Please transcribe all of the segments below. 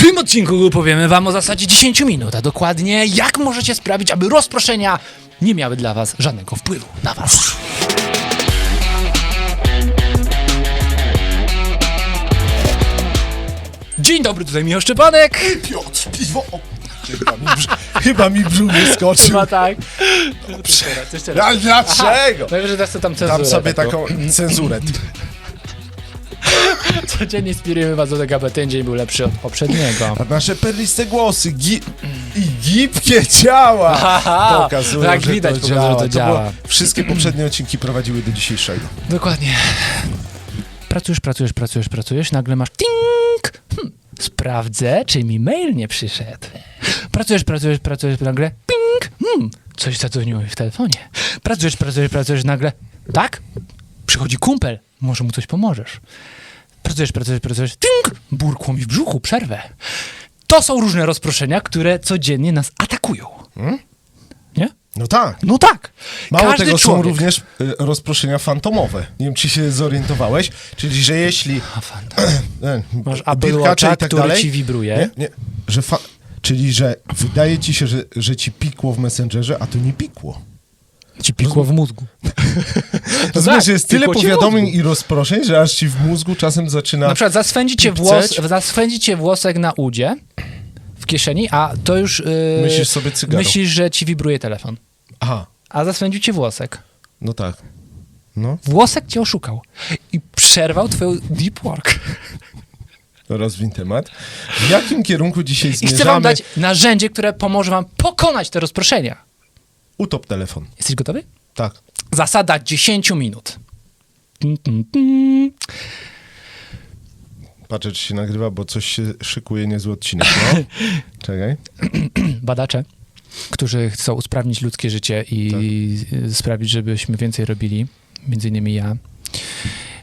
tym odcinku powiemy wam o zasadzie 10 minut, a dokładnie jak możecie sprawić, aby rozproszenia nie miały dla was żadnego wpływu na was. Dzień dobry, tutaj Michał Szczepanek. Piotr, piwo! O, Chyba mi, brz- chyba mi brzuch wyskoczył. Chyba tak. Jeszcze raz, jeszcze raz. Ale dlaczego? Najwyżej to tam cenzurę. Dam sobie taką. taką cenzurę. Codziennie inspirujemy was do tego, aby ten dzień był lepszy od poprzedniego. A nasze perliste głosy gi- i gibkie ciała Aha, pokazują, jak że widać, to pokazują, działa. że to było- działa. wszystkie poprzednie odcinki prowadziły do dzisiejszego. Dokładnie. Pracujesz, pracujesz, pracujesz, pracujesz, nagle masz ting! Hm, sprawdzę, czy mi mail nie przyszedł. Pracujesz, pracujesz, pracujesz, nagle ping! Hmm, coś zadzwoniło mi w telefonie. Pracujesz, pracujesz, pracujesz, nagle tak? Przychodzi kumpel, może mu coś pomożesz. Pracujesz, pracujesz, pracujesz, ting! Burkło mi w brzuchu, przerwę. To są różne rozproszenia, które codziennie nas atakują. Nie? No tak. No tak. Mało Każdy tego są człowiek- również y, rozproszenia fantomowe. Nie wiem, czy się zorientowałeś. Czyli, że jeśli A, fanta. e, Masz i tak który dalej, ci wibruje. Nie, nie, że fa- czyli, że wydaje ci się, że, że ci pikło w Messengerze, a to nie pikło. Ci pikło w mózgu. Rozumiesz, tak, że jest tyle powiadomień i rozproszeń, że aż ci w mózgu czasem zaczyna... Na przykład zaswędzi cię, Pipceć. włos, zaswędzi cię włosek na udzie, w kieszeni, a to już... Yy, Myślisz sobie cygaro. Myślisz, że ci wibruje telefon. Aha, A zaswędził cię włosek. no tak. No, Włosek cię oszukał. I przerwał twoją deep work. rozwiń temat. W jakim kierunku dzisiaj I zmierzamy? chcę wam dać narzędzie, które pomoże wam pokonać te rozproszenia. Utop telefon. Jesteś gotowy? Tak. Zasada 10 minut. Tum. Patrzę, czy się nagrywa, bo coś się szykuje niezły odcinek, no. Czekaj. badacze, którzy chcą usprawnić ludzkie życie i Tak. sprawić, żebyśmy więcej robili, między innymi ja,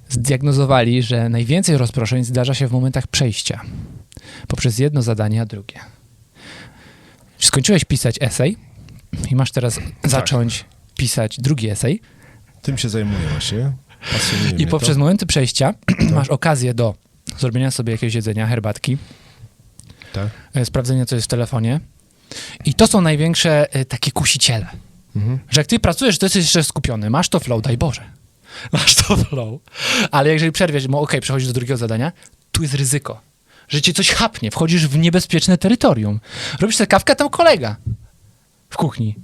zdiagnozowali, że najwięcej rozproszeń zdarza się w momentach przejścia poprzez jedno zadanie, a drugie. Skończyłeś pisać esej i masz teraz Tak. zacząć pisać drugi esej Tym się zajmuję właśnie. Pasjonuje i poprzez to. momenty przejścia masz okazję do zrobienia sobie jakiegoś jedzenia, herbatki, Tak. e, sprawdzenia, co jest w telefonie. I to są największe e, takie kusiciele. Mhm. Że jak ty pracujesz, to jesteś jeszcze skupiony. Masz to flow, daj Boże. Masz to flow. Ale jeżeli przerwiesz, bo okej, przechodzisz do drugiego zadania, tu jest ryzyko. Że cię coś chapnie, wchodzisz w niebezpieczne terytorium. Robisz sobie kawkę, tam kolega w kuchni.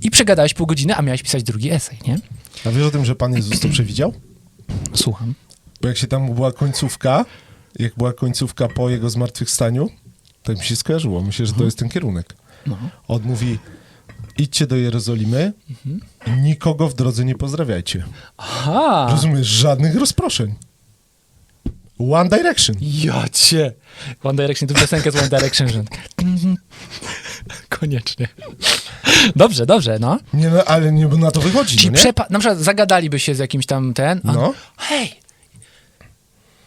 I przegadałeś pół godziny, a miałeś pisać drugi esej, nie? A wiesz o tym, że Pan Jezus to przewidział? Słucham. Bo jak się tam była końcówka, jak była końcówka po jego zmartwychwstaniu, to mi się skojarzyło. Myślę, że to jest ten kierunek. No. On mówi, idźcie do Jerozolimy, nikogo w drodze nie pozdrawiajcie. Aha. Rozumiesz, żadnych rozproszeń. One Direction. Ja cię. One Direction, tu piosenkę z One Direction. Koniecznie. Dobrze, dobrze, no. Nie, no, ale nie, bo na to wychodzi, Czyli no nie? przepa- na przykład zagadaliby się z jakimś tam ten. A No. Hej,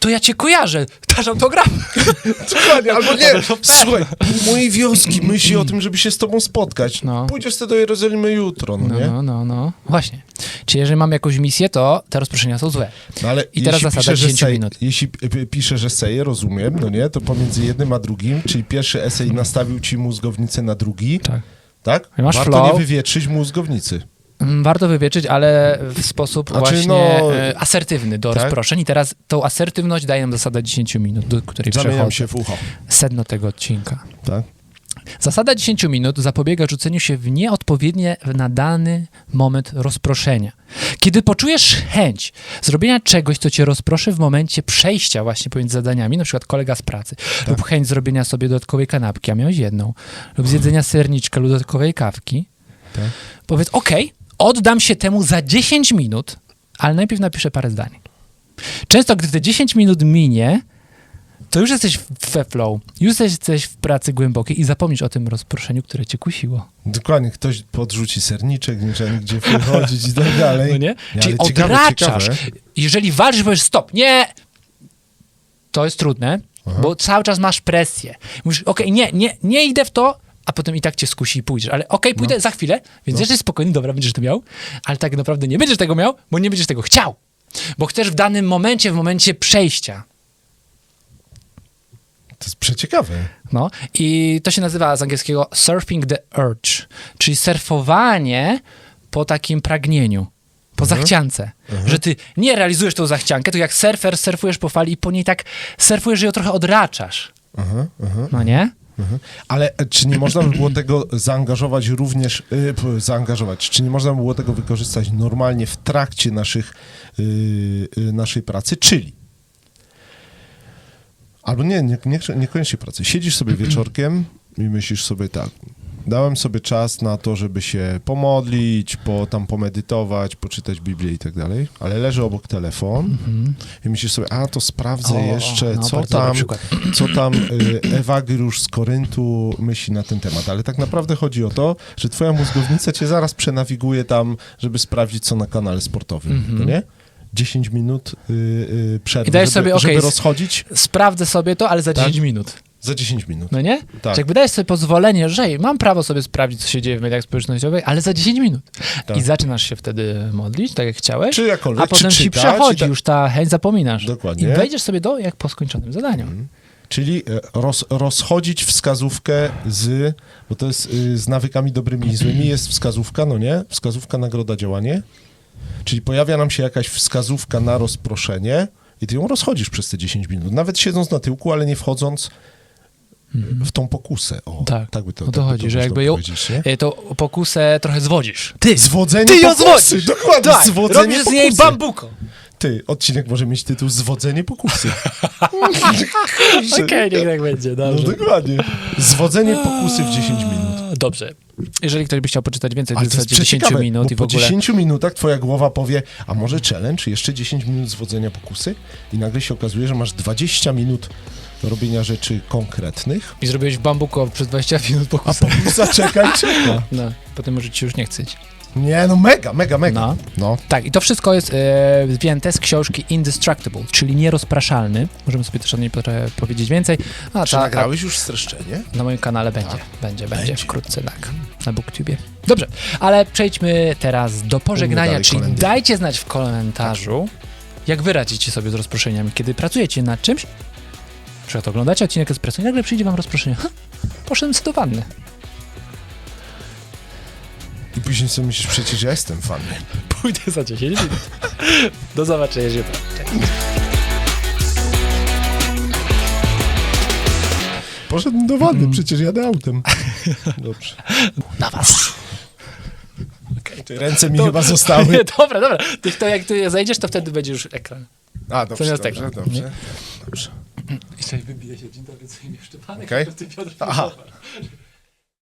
to ja cię kojarzę. Dasz autograf. Dokładnie, albo nie. Słuchaj, pół mojej wioski myśli o tym, żeby się z tobą spotkać. No. Pójdziesz sobie do Jerozolimy jutro, no, No, nie? no, no, no. Właśnie. Czyli jeżeli mam jakąś misję, to te rozproszenia są złe. No, ale I teraz jeśli zasada pisze, że 10 sej- minut. Jeśli p- że seje, rozumiem, no nie, to pomiędzy jednym a drugim, czyli pierwszy esej nastawił ci mózgownicę na drugi, Tak. Tak? Masz Warto flow. nie wywietrzyć mózgownicy. Mm, Warto wywieczyć, ale w sposób Znaczy, właśnie no, e, asertywny do tak? rozproszeń. I teraz tą asertywność daje nam zasada 10 minut, do której Zamieniam przechodzę. się w ucho, Sedno tego odcinka. tak? Zasada 10 minut zapobiega rzuceniu się w nieodpowiednie na dany moment rozproszenia. Kiedy poczujesz chęć zrobienia czegoś, co cię rozproszy w momencie przejścia właśnie pomiędzy zadaniami, na przykład kolega z pracy, lub chęć zrobienia sobie dodatkowej kanapki, a miałeś jedną, lub zjedzenia serniczka lub dodatkowej kawki, Tak. powiedz, okej, oddam się temu za 10 minut, ale najpierw napiszę parę zdań. Często, gdy te 10 minut minie, to już jesteś we flow, już jesteś w pracy głębokiej i zapomnisz o tym rozproszeniu, które cię kusiło. Dokładnie, ktoś podrzuci serniczek, nie trzeba nigdzie wychodzić i tak dalej. No nie? Ale Czyli ciekawe, odraczasz. ciekawe. Jeżeli walczysz, powiesz stop, nie! To jest trudne, bo cały czas masz presję. Mówisz, okej, nie, nie, nie idę w to, a potem i tak cię skusi i pójdziesz. Ale okej, pójdę No. za chwilę, więc jesteś spokojny, dobra, będziesz to miał, ale tak naprawdę nie będziesz tego miał, bo nie będziesz tego chciał. Bo chcesz w danym momencie, w momencie przejścia. To jest przeciekawe. No i to się nazywa z angielskiego surfing the urge, czyli surfowanie po takim pragnieniu, po Mhm. zachciance. Że ty nie realizujesz tą zachciankę, to jak surfer surfujesz po fali i po niej tak surfujesz, że ją trochę odraczasz. Aha, aha. No nie? Mhm. Ale e, czy nie można by było tego zaangażować również, p- zaangażować, czy nie można by było tego wykorzystać normalnie w trakcie naszych, y, y, naszej pracy, czyli albo nie, nie, nie, niekoniecznie pracy, siedzisz sobie wieczorkiem i myślisz sobie tak, dałem sobie czas na to, żeby się pomodlić, po, tam pomedytować, poczytać Biblię i tak dalej, ale leży obok telefon i myślisz sobie, a to sprawdzę O, jeszcze, no, co tam, co tam y, Ewagriusz z Koryntu myśli na ten temat. Ale tak naprawdę chodzi o to, że twoja mózgownica cię zaraz przenawiguje tam, żeby sprawdzić, co na kanale sportowym, no nie? 10 minut y, y, przerwy, Mhm. I dajesz żeby, sobie, okej, żeby rozchodzić Sprawdzę sobie to, ale za Tak? 10 minut. za 10 minut. No nie? Tak. Czy jakby dajesz sobie pozwolenie, że mam prawo sobie sprawdzić, co się dzieje w mediach społecznościowych, ale za 10 minut. Tak. I zaczynasz się wtedy modlić, tak jak chciałeś. Czy jakkolwiek, A potem czy ci przechodzi ta- już ta chęć, zapominasz. Dokładnie. I wejdziesz sobie do, jak po skończonym zadaniu. Czyli e, roz, rozchodzić wskazówkę z, bo to jest y, z nawykami dobrymi i złymi, jest wskazówka, no nie? Wskazówka, nagroda, działanie. Czyli pojawia nam się jakaś wskazówka na rozproszenie i ty ją rozchodzisz przez te 10 minut. Nawet siedząc na tyłku, ale nie wchodząc w tą pokusę. O, Tak. tak by to O to tak chodzi, że można jakby ją, e, to pokusę trochę zwodzisz. Ty! Zwodzenie Ty ją pokusy! zwodzisz! Dokładnie, Tak, zwodzenie robisz z pokusy. niej bambuko. Ty, odcinek może mieć tytuł Zwodzenie pokusy. Okej, niech tak będzie, No dobrze. dokładnie. Zwodzenie pokusy w 10 minut. Dobrze. Jeżeli ktoś by chciał poczytać więcej, to Ale jest to w jest zasadzie 10 przeciekawe, minut i w po ogóle... 10 minutach twoja głowa powie, a może challenge, jeszcze 10 minut zwodzenia pokusy i nagle się okazuje, że masz 20 minut robienia rzeczy konkretnych, I zrobiwyś w bambuko przez 20 minut a pokusę. pokusa czeka i czeka. No, potem może ci już nie chceć. Nie, no mega, mega, mega. No. No. Tak, i to wszystko jest e, wzięte z książki Indestructible, czyli nierozpraszalny. Możemy sobie też o niej powiedzieć więcej. A, Czy ta, nagrałeś już streszczenie? Na moim kanale będzie, Tak. będzie, będzie, Będzie. wkrótce, tak, na BookTubie. Dobrze, ale przejdźmy teraz do pożegnania, dalej czyli dajcie znać w komentarzu, jak wy radzicie sobie z rozproszeniami, kiedy pracujecie nad czymś, na przykład oglądacie odcinek Espresso i nagle przyjdzie wam rozproszenie, ha, poszedłem sobie sobie myślisz, przecież ja jestem fanem. Pójdę za 10 minut. Do zobaczenia jutro. Poszedłem do wanny, przecież jadę autem. Dobrze. Na was. Ty, Ręce mi chyba zostały. dobra, dobra. Ty, to jak ty zejdziesz, to wtedy będzie już ekran. A, dobrze, dobrze, tego. dobrze. dobrze. I sobie wybije się, dzień dobry, co imię Szczepanek, Okej. ty Piotr Aha.